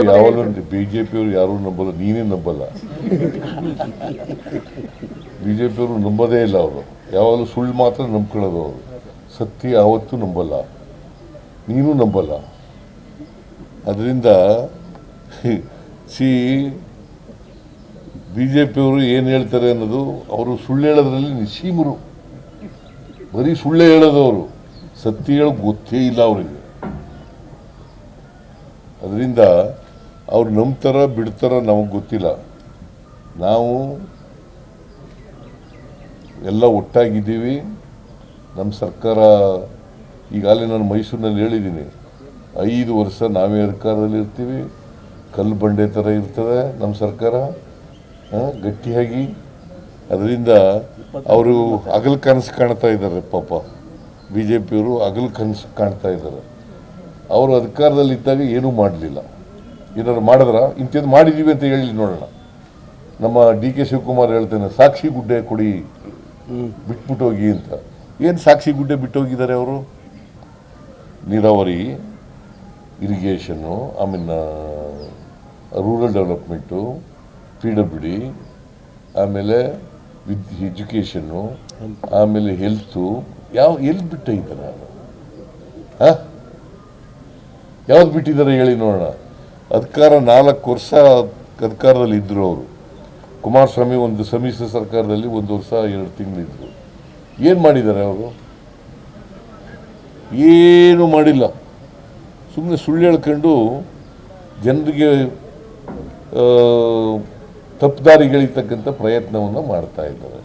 ಯಾವಾಗಲೂ ಬಿಜೆಪಿಯವರು ಯಾರೂ ನಂಬಲ್ಲ, ನೀನೇ ನಂಬಲ್ಲ. ಬಿಜೆಪಿಯವರು ನಂಬೋದೇ ಇಲ್ಲ ಅವರು. ಯಾವಾಗಲೂ ಸುಳ್ಳು ಮಾತ್ರ ನಂಬ್ಕೊಳ್ಳೋದು ಅವರು. ಸತ್ಯ ಯಾವತ್ತೂ ನಂಬಲ್ಲ. ನೀನು ನಂಬಲ್ಲ. ಅದರಿಂದ ಸಿ ಬಿ ಜೆ ಪಿಯವರು ಏನು ಹೇಳ್ತಾರೆ ಅನ್ನೋದು ಅವರು ಸುಳ್ಳು ಹೇಳೋದ್ರಲ್ಲಿ ನಿಶೀಮರು ಬರೀ ಸುಳ್ಳೇ ಹೇಳೋದು ಅವರು. ಸತ್ಯ ಹೇಳೋ ಗೊತ್ತೇ ಇಲ್ಲ ಅವರಿಗೆ. ಅದರಿಂದ ಅವ್ರು ನಂಬ್ತಾರ ಬಿಡ್ತಾರ ನಮಗೆ ಗೊತ್ತಿಲ್ಲ. ನಾವು ಎಲ್ಲ ಒಟ್ಟಾಗಿದ್ದೀವಿ. ನಮ್ಮ ಸರ್ಕಾರ ಈಗಾಗಲೇ ನಾನು ಮೈಸೂರಿನಲ್ಲಿ ಹೇಳಿದ್ದೀನಿ. ಐದು ವರ್ಷ ನಾವೇ ಅಧಿಕಾರದಲ್ಲಿ ಇರ್ತೀವಿ. ಕಲ್ಲು ಬಂಡೆ ಥರ ಇರ್ತದೆ ನಮ್ಮ ಸರ್ಕಾರ. ಗಟ್ಟಿಯಾಗಿ. ಅದರಿಂದ ಅವರು ಹಗಲು ಕನಸು ಕಾಣ್ತಾ ಇದ್ದಾರೆ ಪಾಪ. ಬಿ ಜೆ ಪಿಯವರು ಹಗಲು ಕನಸು ಕಾಣ್ತಾ ಇದ್ದಾರೆ. ಅವರು ಅಧಿಕಾರದಲ್ಲಿ ಇದ್ದಾಗ ಏನೂ ಮಾಡಲಿಲ್ಲ. ಏನಾದ್ರು ಮಾಡಿದ್ರ? ಇಂಥದ್ದು ಮಾಡಿದ್ದೀವಿ ಅಂತ ಹೇಳಿ ನೋಡೋಣ. ನಮ್ಮ ಡಿ ಕೆ ಶಿವಕುಮಾರ್ ಹೇಳ್ತೇನೆ ಸಾಕ್ಷಿ ಗುಡ್ಡೆ ಕೊಡಿ ಬಿಟ್ಬಿಟ್ಟು ಹೋಗಿ ಅಂತ. ಏನು ಸಾಕ್ಷಿ ಗುಡ್ಡೆ ಬಿಟ್ಟೋಗಿದ್ದಾರೆ ಅವರು? ನೀರಾವರಿ ಇರಿಗೇಷನ್ನು ಆಮೇಲೆ rural development P W D ಆಮೇಲೆ ವಿದ್ ಎಜುಕೇಷನ್ನು ಆಮೇಲೆ ಹೆಲ್ತು ಯಾವ ಎಲ್ಲಿ ಬಿಟ್ಟಿದ್ದಾರೆ ಹಾಂ? ಯಾವ್ದು ಬಿಟ್ಟಿದ್ದಾರೆ ಹೇಳಿ ನೋಡೋಣ. ಅಧಿಕಾರ ನಾಲ್ಕು ವರ್ಷ ಅಧಿಕಾರದಲ್ಲಿ ಇದ್ದರು ಅವರು. ಕುಮಾರಸ್ವಾಮಿ ಒಂದು ಸಮ್ಮಿಶ್ರ ಸರ್ಕಾರದಲ್ಲಿ ಒಂದು ವರ್ಷ ಎರಡು ತಿಂಗಳಿದ್ರು. ಏನು ಮಾಡಿದ್ದಾರೆ ಅವರು? ಏನು ಮಾಡಿಲ್ಲ. ಸುಮ್ಮನೆ ಸುಳ್ಳು ಹೇಳ್ಕೊಂಡು ಜನರಿಗೆ ತಪ್ಪುದಾರಿಗಳಿರ್ತಕ್ಕಂಥ ಪ್ರಯತ್ನವನ್ನು ಮಾಡ್ತಾ ಇದ್ದಾರೆ.